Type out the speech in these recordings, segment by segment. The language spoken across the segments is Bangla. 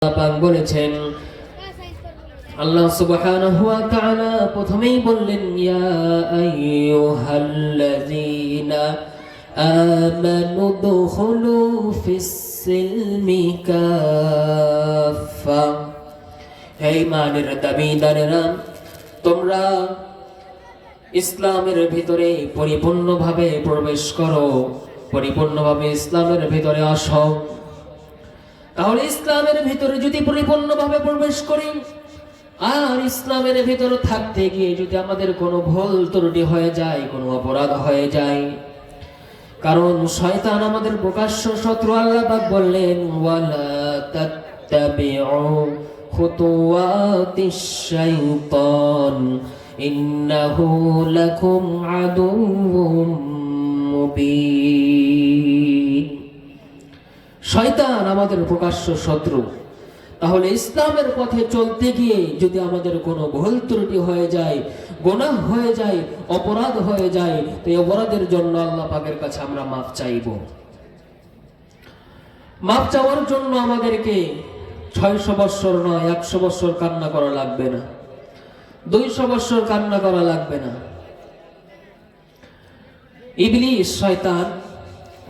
পাক বলেছেন, আল্লাহ সুবহানাহু ওয়া তাআলা প্রথমেই বললেন, ইয়া আইয়ুহাল্লাযীনা আমানু দুখুলু ফিস সিলমি কাফা হে ইমানের দাবিদারেরা তোমরা ইসলামের ভিতরে পরিপূর্ণভাবে প্রবেশ করো, পরিপূর্ণভাবে ইসলামের ভিতরে আসো। তাহলে ইসলামের ভিতরে যদি পরিপূর্ণভাবে প্রবেশ করি, আর ইসলামের ভিতরে থাকতে গিয়ে যদি আমাদের কোনো ভুল ত্রুটি হয়ে যায়, কোনো অপরাধ হয়ে যায়, কারণ শয়তান আমাদের প্রকাশ্য শত্রু আল্লাহ পাক বললেন, ওয়ালা তাত্তাবিউ খুতুওয়াতিশ শাইতান, ইন্নাহু লাকুম আদুউম শয়তান আমাদের প্রকাশ্য শত্রু। তাহলে ইসলামের পথে চলতে গিয়ে যদি আমাদের কোনো ভুল ত্রুটি হয়ে যায়, গোনাহ হয়ে যায়, অপরাধ হয়ে যায়, তো এই অপরাধের জন্য আল্লাহ পাকের কাছে আমরা মাফ চাইব। মাফ চাওয়ার জন্য আমাদেরকে ছয়শো বৎসর নয়, একশো বৎসর কান্না করা লাগবে না। দুইশো বৎসর কান্না করা লাগবে না। ইবলিশ শয়তান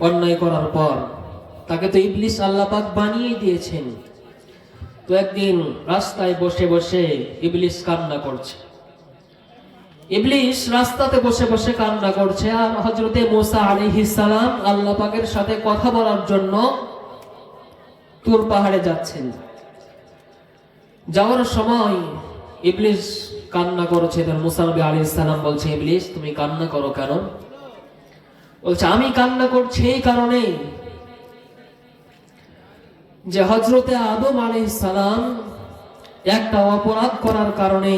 অন্যায় করার পর তাকে তো ইবলিশ আল্লাহ পাক বানিয়ে দিয়েছেন। তো একদিন রাস্তায় বসে বসে ইবলিশ কান্না করছে। ইবলিশ রাস্তাতে বসে বসে কান্না করছে আর হজরতে মোসা আলাইহিস সালাম আল্লাহ পাকের সাথে কথা বলার জন্য তুর পাহাড়ে যাচ্ছেন। যাওয়ার সময় ইবলিশ কান্না করছে তার মুসা নবী আলাইহিস সালাম বলছে ইবলিশ তুমি কান্না করো কেন? বলছে, আমি কান্না করছি এই কারণে যে হজরতে আদম আলাইহিস সালাম একটা অপরাধ করার কারণে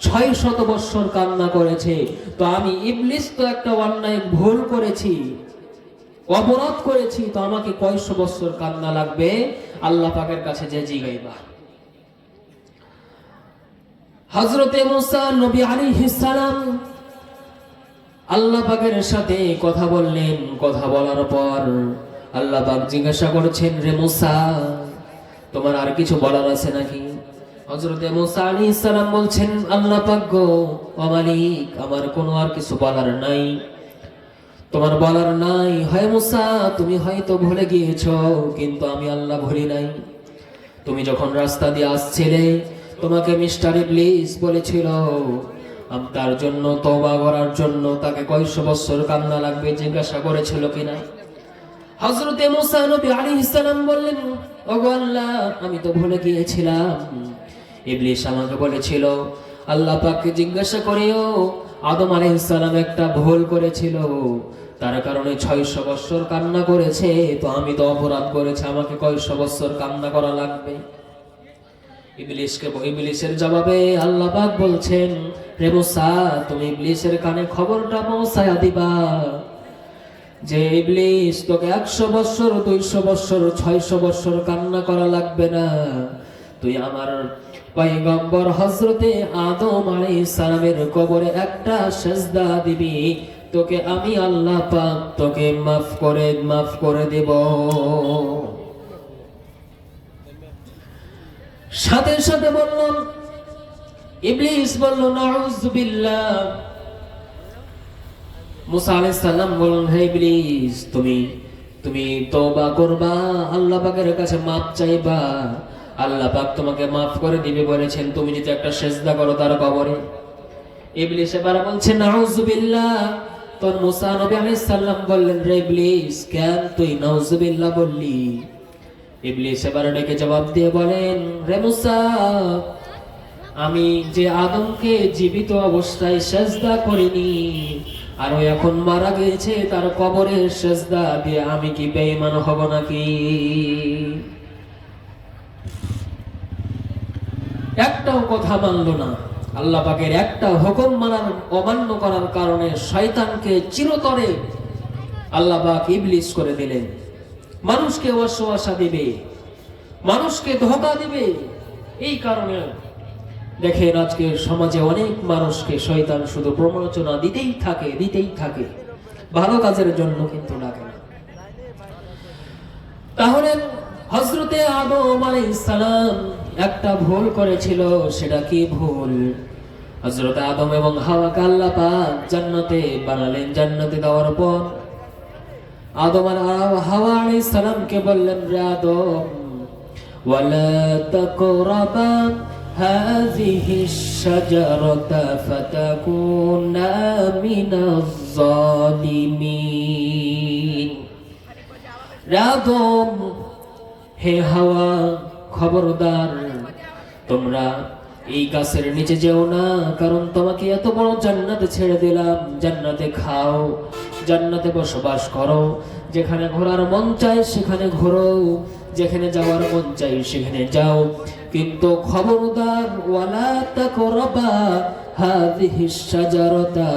ছয় শত বৎসর কান্না করেছে। তো আমি ইবলিস তো একটা অন্যায় ভুল করেছি, অপরাধ করেছি, তো আমাকে কয়শো বৎসর কান্না লাগবে? আল্লাহ পাকের কাছে যে জিগাইবা হজরতে মুসা নবী আলী সালাম আল্লাহ পাকের সাথে কথা বললেন। কথা বলার পর আল্লাহ পাক জিজ্ঞাসা করছেন, রে মুসা, তোমার আর কিছু বলার আছে নাকি? হযরতে মুসা আলাইহিস সালাম বলছেন, আল্লাহ পাক মালিক, আমার কোনো আর কিছু বলার নাই। তোমার বলার নাই। হয় মুসা, তুমি হয়তো ভুলে গিয়েছো, কিন্তু আমি আল্লাহ ভুলি নাই। তুমি যখন রাস্তা দিয়ে আসছিলে, তোমাকে মিস্টার ইবলিস বলেছিল তার জন্য তওবা করার জন্য তাকে কয়শো বছর কান্না লাগবে জিজ্ঞাসা করেছিল কিনা? হযরতে মুসা নবী আলাইহিস সালাম বললেন, ওগো আল্লাহ, আমি তো ভুলে গিয়েছিলাম। ইবলিস আমাকে বলেছিল, আল্লাহ পাককে জিজ্ঞাসা করেও, আদম আলাইহিস সালাম একটা ভুল করেছিল। তার কারণে ছয়শো বৎসর কান্না করেছে, তো আমি তো অপরাধ করেছি, আমাকে কয়শো বৎসর কান্না করা লাগবে? ইবলিশকে ইবলিশের জবাবে আল্লাহ পাক বলছেন রে মুসা, তুমি ইবলিশের কানে খবরটা পৌঁছায়া দিবা। যে ইবলিশ তোকে একশো বৎসর, দুইশো বৎসর, ছয়শো বৎসর কান্না করা লাগবে না। তুই আমার পয়গম্বর হজরতে আদম আলাইহিস সালামের কবরে একটা সেজদা দিবি। তোকে আমি আল্লাহ পাক তোকে মাফ করে মাফ করে দেব। সাথে সাথে বললাম, ইবলিস বলল, নাউজুবিল্লাহ। মুসা আলাইহিস সালাম বললেন, হে ইবলিস, তুমি তুমি তওবা করবা, আল্লাহ পাকের কাছে মাপ চাইবা। আল্লাহ পাক তোমাকে মাফ করে দিবে বলেছেন, তুমি যদি একটা সেজদা করো তার কবরে। ইবলিস এবার বলছে নাউজুবিল্লাহ তোর মুসা নবী আলাইহিস সালাম বললেন, রে ইবলিস, কেন তুই নাউজুবিল্লাহ বললি? ইবলিস এবার ডেকে জবাব দিয়ে বলেন, রে মুসা, আমি যে আদমকে জীবিত অবস্থায় সেজদা করিনি আর ও এখন মারা গিয়েছে তার কবরের সেজদা দিয়ে আমি কি বেঈমান হব নাকি? একটাও কথা মানলো না। আল্লাহ পাকের একটা হুকুম মানার, অমান্য করার কারণে শয়তানকে চিরতরে আল্লাহ পাক ইবলিস করে দিলেন। মানুষকে অশ্বাসা দিবে, মানুষকে ধোকা দিবে, এই কারণে দেখেন আজকে সমাজে অনেক মানুষকে শয়তান শুধু প্রমাণচনা দিতেই থাকে দিতেই থাকে। ভালো কাজের জন্য কিন্তু ডাকে না। তাহলে হজরতে আদম আলাইহিস সালাম একটা ভুল করেছিল, সেটা কি ভুল? হজরত আদম এবং হাওয়াকে আল্লাহ পাক জান্নাতে বানালেন। জান্নাতে দেওয়ার পর আদম আর হাওয়া আলাইহিস সালামকে বললেন, রে আদম, ওয়ালা তাকরাবা هذه الشجرة فتكونا من الظالمين রাদম হে হাওয়া খবরদার তোমরা এই গাছের নিচে যেও না কারণ তোমাকে এত বড় জান্নাতে ছেড়ে দিলাম জান্নাতে খাও জান্নাতে বসবাস করো যেখানে ঘোরার মন চায় সেখানে ঘোরো যেখানে যাওয়ার মন চাই সেখানে যাও কিন্তু খবরদার, ওয়ালা তাকরাবা হাযিহি শাজারাতা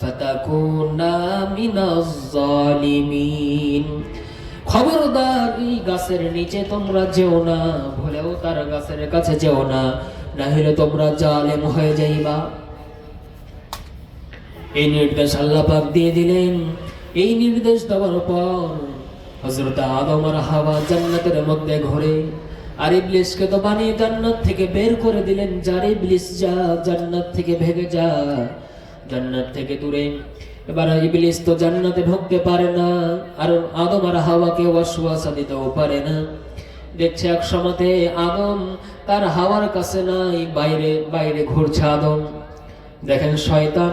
ফাতাকুনা মিনাজ জালিমিন খবরদার, এই গাছের নিচে তোমরা যেও না, ভুলেও তার গাছের কাছে যেও না না হলে তোমরা জালেম হয়ে যাইবা। এই নির্দেশ আল্লাহ পাক দিয়ে দিলেন। এই নির্দেশ দেওয়ার পর হযরত আদম আর হাওয়া জান্নাতের মধ্যে ঘোরে। আর ইবলিসকে তো বানিয়ে জান্নাত থেকে বের করে দিলেন, যার ইবলিস যা জান্নাত থেকে ভেগে যা জান্নাত থেকে দূরে। এবার ইবলিস তো জান্নাতে ঢুকতে পারে না, আর আদম আর হাওয়াকে ওয়াসওয়াসা দিতেও পারে না। দেখছে এক সময়তে আদম তার হাওয়ার কাছে নাই, বাইরে বাইরে ঘুরছে আদম। দেখেন শয়তান,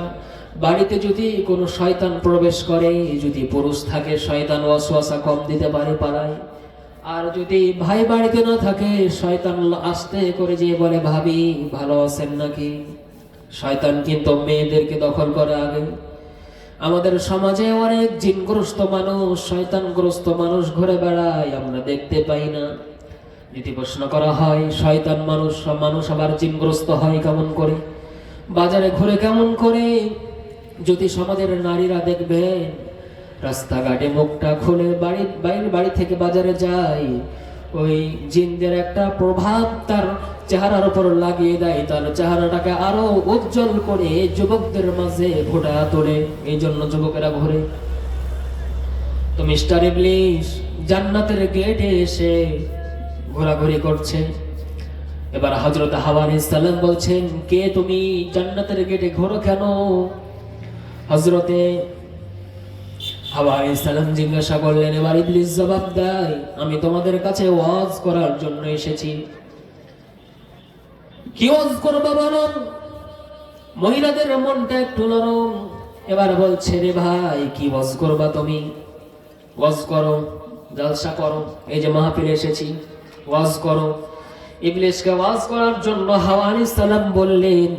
বাড়িতে যদি কোনো শয়তান প্রবেশ করে, যদি পুরুষ থাকে, শয়তান ওয়াসওয়াসা কম দিতে পারে পালায় আর যদি ভাই বাড়িতে না থাকে, শয়তান আস্তে করে যে বলে, ভাবি, ভালো আছেন নাকি? শয়তান কিন্তু মেয়েদেরকে দখল করে আগে। আমাদের সমাজে অনেক জিনগ্রস্ত মানুষ, শয়তানগ্রস্ত মানুষ ঘুরে বেড়ায়, আমরা দেখতে পাই না। যদি প্রশ্ন করা হয়, শয়তান মানুষ মানুষ আবার জিনগ্রস্ত হয় কেমন করে? বাজারে ঘুরে কেমন করে? যদি সমাজের নারীরা দেখবে রাস্তাঘাটে মুখটা খুলে বাড়ি বাইরের বাড়ি থেকে বাজারে যায় ওই জিনদের একটা প্রভাব তার চেহারার উপর লাগিয়ে দেয়। তার চেহারাটাকে আরও উজ্জ্বল করে যুবকদের মাঝে ফোটা তোলে। এই জন্য যুবকেরা ঘুরে। তো মিস্টার ইবলিশ জান্নাতের গেটে এসে ঘোরাঘুরি করছে। এবার হজরত হাওয়ার সালাম বলছেন, কে তুমি? জান্নাতের গেটে ঘোরো কেন? হজরতে হাওয়া সালাম জিজ্ঞাসা করলেন, এবার ইবলিস জবাব দেয়, আমি তোমাদের কাছে ওয়াজ করার জন্য এসেছি। কি ওয়াজ করবা বলো? মহিলাদের মনটা একটু নরম। এবার বলছে, রে ভাই, কি ওয়াজ করবা তুমি? ওয়াজ করো, জলসা করো, এই যে মাহফিলে এসেছি, ওয়াজ করো। ইবলিশকে ওয়াজ করার জন্য হাওয়া আলাইহিস সালাম বললেন,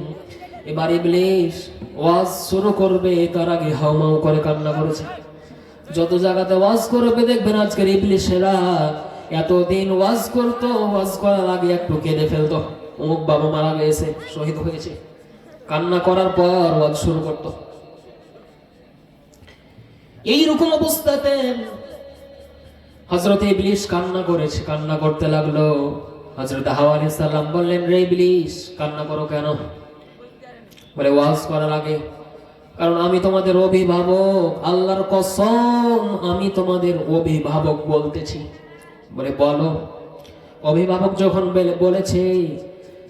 এবার ইবলিশ ওয়াজ শুরু করবে, তার আগে হাওমাও করে কান্না করেছে। যত জায়গাতে ওয়াজ করবে দেখবেন আজকের ইবলিশেরা এতদিন ওয়াজ করতো, ওয়াজ করার আগে একটু কেঁদে ফেলতো। অমুক বাবা মারা গেছে, শহীদ হয়েছে। কান্না করার পর ওয়াজ শুরু করতো। এইরকম অবস্থাতে হজরত ইবলিশ কান্না করেছে, কান্না করতে লাগল। হজরত হাওয়া সাল্লাম বললেন, রে ইবলিশ, কান্না করো কেন? বলে, ওয়াজ করার আগে কারণ আমি তোমাদের অভিভাবক, আল্লাহর কসম আমি তোমাদের অভিভাবক বলতেছি। বলে, বলো। অভিভাবক যখন বেলে- বলেছে,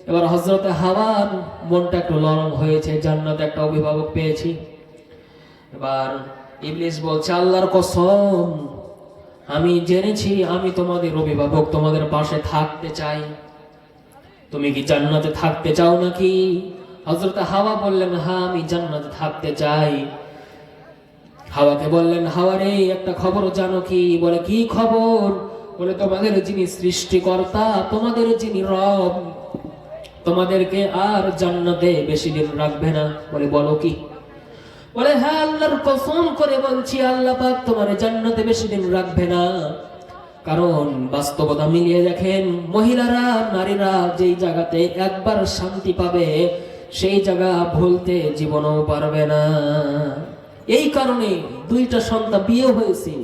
এবার হজরতে হাওয়ার মনটা একটু নরম হয়েছে, জান্নাতে একটা অভিভাবক পেয়েছি। এবার ইবলিস বলছে, আল্লাহর কসম, আমি জেনেছি আমি তোমাদের অভিভাবক, তোমাদের পাশে থাকতে চাই। তুমি কি জান্নাতে থাকতে চাও নাকি? হজরত হাওয়া বললেন হ্যাঁ আমি জান্নাতে থাকতে চাই। হাওয়াকে বললেন, হাওয়া রে, একটা খবর জানো কি? বলে, কি খবর? বলে, তোমাদের যিনি সৃষ্টিকর্তা, তোমাদের যিনি রব, তোমাদেরকে আর জান্নাতে বেশি দিন রাখবে না। বলে, বলো কি? বলে হ্যাঁ আল্লাহর কসম করে বলছি, আল্লাহ পাক তোমার জান্নাতে বেশি দিন রাখবে না। কারণ বাস্তবতা মিলিয়ে দেখেন, মহিলারা, নারীরা যেই জায়গাতে একবার শান্তি পাবে সেই জায়গা ভুলতে জীবনও পারবে না। এই কারণে দুইটা সন্তান বিয়ে হয়েছে,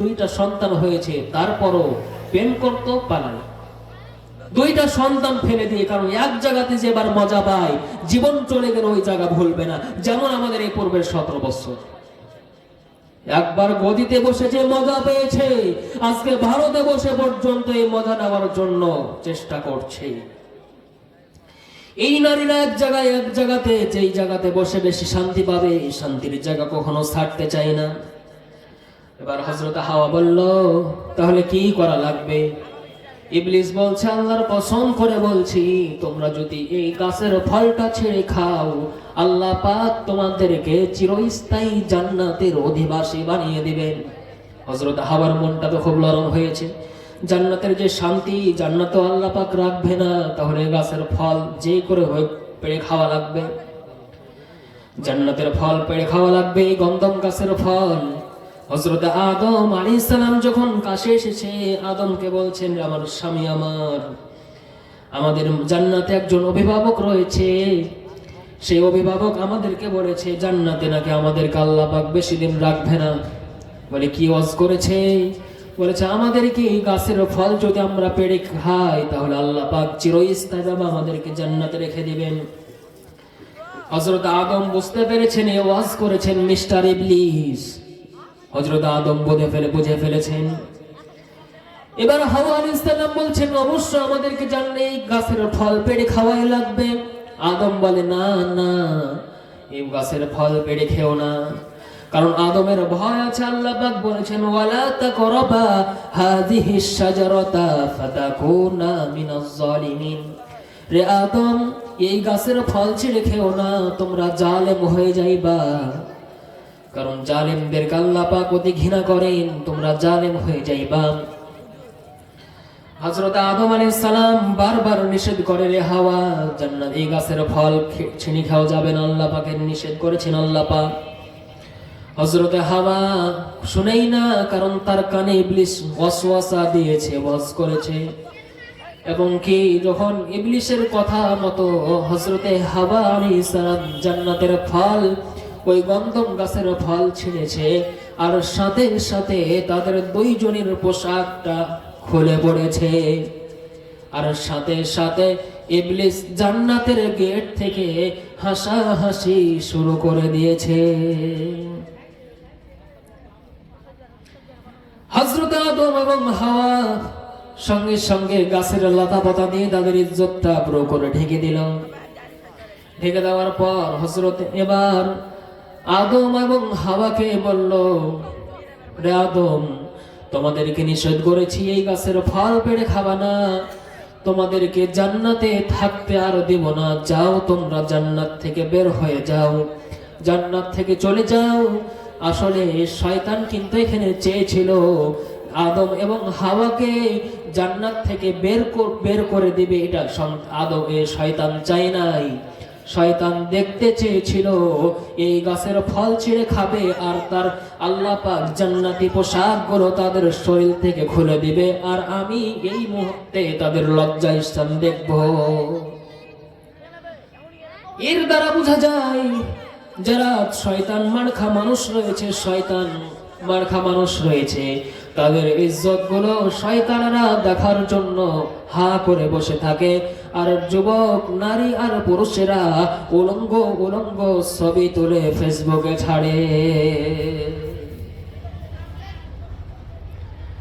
দুইটা সন্তান হয়েছে, তারপরও প্রেম করতো পালায় দুইটা সন্তান ফেলে দিয়ে, কারণ এক জায়গাতে যে এবার মজা পায়, জীবন চলে গেলে ওই জায়গা ভুলবে না। যেমন আমাদের এই পূর্বের সতেরো বছর। একবার গদিতে বসে যে মজা পেয়েছে, আজকে ভারতে বসে পর্যন্ত এই মজা নেওয়ার জন্য চেষ্টা করছে। এই নারীরা এক জায়গায়, এক জায়গাতে, যেই জায়গাতে বসে বেশি শান্তি পাবে, এই শান্তির জায়গা কখনো ছাড়তে চায় না। এবার হজরত হাওয়া বলল, তাহলে কি করা লাগবে? ইবলিস বলছে, আল্লাহর কসম করে বলছি, তোমরা যদি এই গাছের ফলটা ছেড়ে খাও, আল্লাহ পাক তোমাদেরকে চিরস্থায়ী জান্নাতের অধিবাসী বানিয়ে দিবেন। হজরত হাওয়ার মনটা তো খুব নরম হয়েছে। জান্নাতের যে শান্তি, জান্নাত আল্লাহ পাক রাখবে না, তাহলে গাছের ফল যে করে হোক পেড়ে খাওয়া লাগবে। জান্নাতের ফল পেড়ে খাওয়া লাগবে, এই গন্ধম গাছের ফল। হজরত আদম আলী সালাম যখন কাছে এসেছে, আদমকে বলছেন, আমার স্বামী আমার, আমাদের জান্নাতে একজন অভিভাবক রয়েছে। সেই অভিভাবক আমাদেরকে বলেছে, জান্নাতে নাকি আমাদেরকে আল্লাহ পাক বেশি দিন রাখবে না। বলে, কি ওয়াজ করেছে? বলেছে, আমাদেরকে এই গাছের ফল যদি আমরা পেড়ে খাই, তাহলে আল্লাহ পাক চিরস্থায়ী ভাবে আমাদেরকে জান্নাতে রেখে দিবেন। হজরত আদম বুঝতে পেরেছেন, এ ওয়াজ করেছেন মিস্টার ইবলিস। হজরত আদম বুঝে ফেলে, বুঝে ফেলেছেন। এবার হাওয়া আলাইহিস সালাম বলছেন, অবশ্য আমাদেরকে জানলে এই গাছের ফল পেড়ে খাওয়াই লাগবে। আদম বলে, না না, এই গাছের ফল পেড়ে খেও না। কারণ আদমের ভয় আছে, আল্লাহ পাক বলেছেন, ওয়ালা তাকরাবা হাযিহি শাজারাতা ফাতাকুনা মিনাজ জালিমিন রে আদম, এই গাছের ফল ছেড়ে খেও না, তোমরা জালেম হয়ে যাইবা। কারণ জালেমদের আল্লাহ পাক অতি ঘৃণা করেন, তোমরা জালেম হয়ে যাইবা। হযরত আদম আলাইহিস সালাম বারবার নিষেধ করে রে হাওয়া, জান্নাত, এই গাছের ফল ছিনি খাওয়া যাবে না, আল্লাহ পাকের নিষেধ করেছেন আল্লাহ পাক। হযরত হাওয়া শুনেই না, কারণ তার কানে ইবলিস ওয়াসওয়াসা দিয়েছে, ওয়াজ করেছে। এবং কি যখন ইবলিশের কথা মতো হজরতে হাওয়া আলাইহিস সালাম জান্নাতের ফল, ওই গন্ধম গাছের ফল ছিঁড়েছে, আর সাথে সাথে তাদের দুইজনের পোশাকটা খুলে পড়েছে। আর সাথে সাথে ইবলিস জান্নাতের গেট থেকে হাসাহাসি শুরু করে দিয়েছে। হজরত আদম এবং হাওয়া সঙ্গে সঙ্গে গাছের লতা পাতা দিয়ে তাদের ইজ্জতটা পুরো করে ঢেকে দিল। ঢেকে দেওয়ার পর হজরত এবার আদম এবং হাওয়াকে বলল, রে আদম, তোমাদেরকে নিষেধ করেছি, এই গাছের ফল পেড়ে খাবা না। তোমাদেরকে জান্নাতে থাকতে আর দেব না। যাও, তোমরা জান্নাত থেকে বের হয়ে যাও। জান্নাত থেকে চলে যাও। আসলে শয়তান কিন্তু এখানে চেয়েছিল আদম এবং হাওয়াকে জান্নাত থেকে বের বের করে দিবে, এটা আদম শয়তান চাই নাই। শয়তান দেখতে চেয়েছিল, এই গাছের ফল ছিঁড়ে খাবে আর তার আল্লাহ পাক জান্নাতি পোশাকগুলো তাদের শরীর থেকে খুলে দিবে আর আমি এই মুহূর্তে তাদের লজ্জা স্থান দেখব। এর দ্বারা বোঝা যায় যারা শয়তান মার্খা মানুষ রয়েছে, শয়তান মার্খা মানুষ রয়েছে, তাদের ইজ্জতগুলো শয়তানেরা দেখার জন্য হা করে বসে থাকে। আর যুবক, নারী আর পুরুষেরা উলঙ্গ উলঙ্গ ছবি তুলে ফেসবুকে ছাড়ে।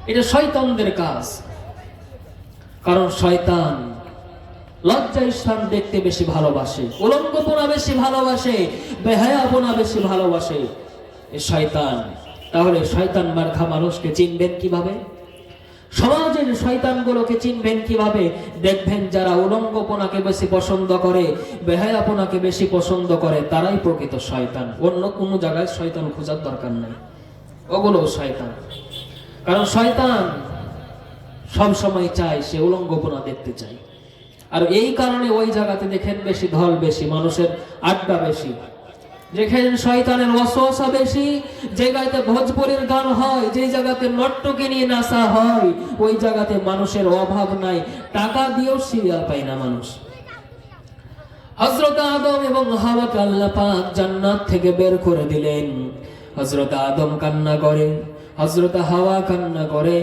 এটা শয়তানদের কাজ। কারণ শয়তান লজ্জা স্থান দেখতে বেশি ভালোবাসে, উলঙ্গপনা বেশি ভালোবাসে, বেহায়াপনা বেশি ভালোবাসে। এ শয়তান, তাহলে শয়তান মার্খা মানুষকে চিনবেন কীভাবে? সমাজের শয়তানগুলোকে চিনবেন কীভাবে? দেখবেন যারা উলঙ্গপনাকে বেশি পছন্দ করে, বেহায়াপনাকে বেশি পছন্দ করে, তারাই প্রকৃত শয়তান। অন্য কোনো জায়গায় শয়তান খোঁজার দরকার নাই। ওগুলো শয়তান। কারণ শয়তান সব সময় চায় সে উলঙ্গপনা দেখতে চায়। আর এই কারণে ওই জায়গাতে দেখেন বেশি ঢল বেশি, মানুষের আড্ডা বেশি। যেখানে শয়তানের ওয়াসওয়াসা বেশি, যে জায়গাতে ভোজপুরের গান হয়, যে জায়গাতে নট্টকে নিয়ে নাচা হয়, ওই জায়গাতে মানুষের অভাব নাই, টাকা দিয়েও সিরিয়াল পায় না মানুষ। হজরত আদম এবং হাওয়াকে আল্লাহ পাক জান্নাত থেকে বের করে দিলেন। হজরত আদম কান্না করে হজরত হাওয়া কান্না করে,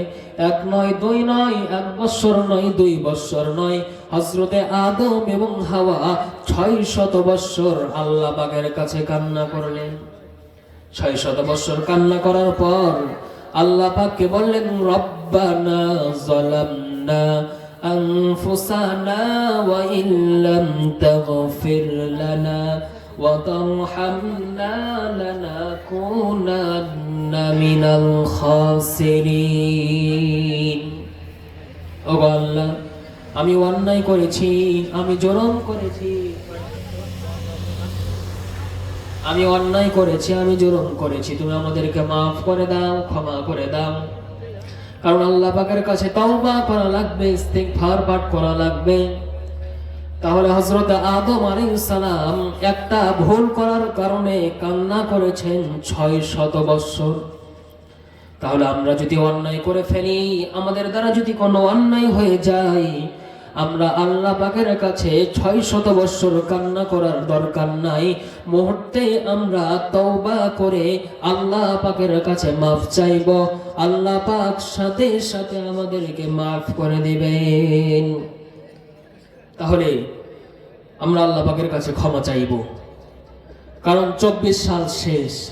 এক নয় দুই নয়, এক বৎসর নয়, দুই বৎসর নয় হজরতে আদম এবং হাওয়া ছয় শত বৎসর আল্লাহ বাগের কাছে কান্না করলেন। ছয় শত বৎসর কান্না করার পর আল্লাহ পাককে বললেন, রব্বানা জলামনা আনফুসানা ওয়া ইল্লাম তাগফির লানা ওয়া তারহামনা লানাকুনান্না মিনাল খাসিরিন। ও আল্লাহ আমি অন্যায় করেছি, আমি জরম করেছি। আমি অন্যায় করেছি, আমি জুলুম করেছি। তুমি আমাদেরকে মাফ করে দাও, ক্ষমা করে দাও। কারণ আল্লাহ পাকের কাছে তওবা করা লাগবে, ইস্তিগফার পাঠ করা লাগবে। তাহলে হযরত আদম আলাইহিস সালাম একটা ভুল করার কারণে কান্না করেছেন ছয় শত বৎসর। তাহলে আমরা যদি অন্যায় করে ফেলি, আমাদের দ্বারা যদি কোনো অন্যায় হয়ে যায় আমরা আল্লাহ পাকের কাছে ছয় শত বৎসর কান্না করার দরকার নাই। মুহূর্তে আমরা তওবা করে আল্লাহ পাকের কাছে মাফ চাইব। আল্লাহ পাক সাথে সাথে আমাদেরকে মাফ করে দিবেন। তাহলে আমরা আল্লাহ পাকের কাছে ক্ষমা চাইব। কারণ চব্বিশ সাল শেষ।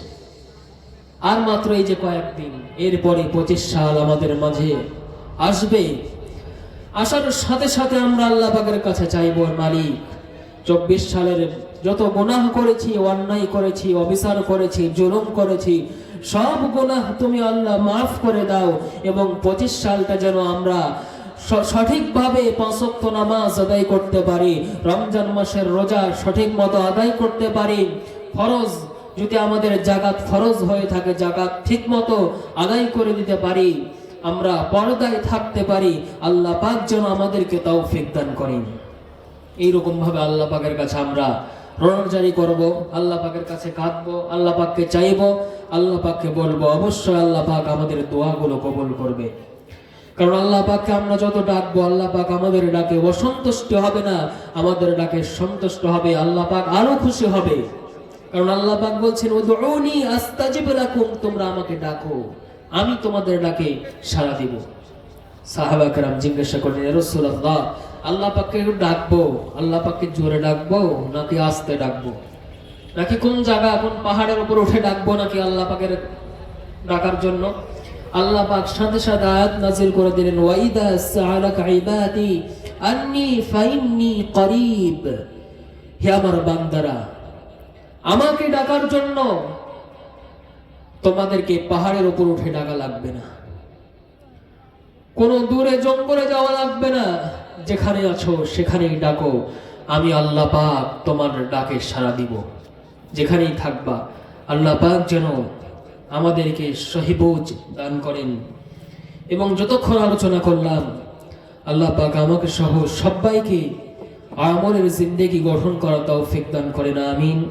আর মাত্র এই যে কয়েকদিন, এরপরে পঁচিশ সাল আমাদের মাঝে আসবে। আসার সাথে সাথে আমরা আল্লাহ পাকের কাছে চাইব মালিক। চব্বিশ সালের যত গুনাহ করেছি, অন্যায় করেছি, অবিচার করেছি, জুলুম করেছি, সব গুনাহ তুমি আল্লাহ মাফ করে দাও এবং পঁচিশ সালটা যেন আমরা সঠিকভাবে পাঁচক্ত নামাজ আদায় করতে পারি, রমজান মাসের রোজা সঠিক মতো আদায় করতে পারি, ফরজ যদি আমাদের জাগাত ফরজ হয়ে থাকে জাগাত ঠিক মতো আদায় করে দিতে পারি। আমরা পর্দায় থাকতে পারি, আল্লাহ পাক যেন আমাদেরকে তাও দান করেন। এইরকম ভাবে আল্লাহ পাকের কাছে আমরা রণজারি করব, আল্লাহ পাকের কাছে কাঁদবো, আল্লাহ পাককে চাইব, আল্লাহ পাককে বলব, অবশ্যই আল্লাহ পাক আমাদের দোয়াগুলো কবল করবে। কারণ আল্লাহ পাককে আমরা যত ডাকবো, আল্লাহ পাক আমাদের ডাকে অসন্তুষ্ট হবে না, আমাদের ডাকে সন্তুষ্ট হবে, আল্লাহ পাক আরও খুশি হবে। কারণ আল্লাহ পাক বলছেন, উদউনি আস্তাজিব রাখুন তোমরা আমাকে ডাকো। আমি তোমাদের ডাকে সাড়া দিব। সাহাবাকরাম জিজ্ঞাসা করলেন রসুল্লাহ আল্লাহ পাককে ডাকবো, আল্লাহ পাককে জোরে ডাকবো নাকি আস্তে ডাকবো? নাকি কোন জায়গা এখন পাহাড়ের উপর উঠে ডাকবো নাকি আল্লাহ পাকের ডাকার জন্য? আল্লাহ পাক সাথে সাথে আয়াত নাজিল করে দিলেন ওয়াইদা সাআলাকা ইবাদি আন্নি ফাইন্নি করিব। হে আমার বান্দারা, আমাকে ডাকার জন্য তোমাদেরকে পাহাড়ের উপর উঠে ডাকা লাগবে না। কোনো দূরে জঙ্গলে যাওয়া লাগবে না। যেখানে আছো, সেখানেই ডাকো। আমি আল্লাহ পাক তোমার ডাকে সাড়া দিব। যেখানেই থাকবা, আল্লাহ পাক যেন আমাদেরকে সহিবুজ দান করেন। এবং যতক্ষণ আলোচনা করলাম, আল্লাহ পাক আমাকে সহ সবাইকে আমলের জিন্দেগি গঠন করা তৌফিক দান করেন, আমিন।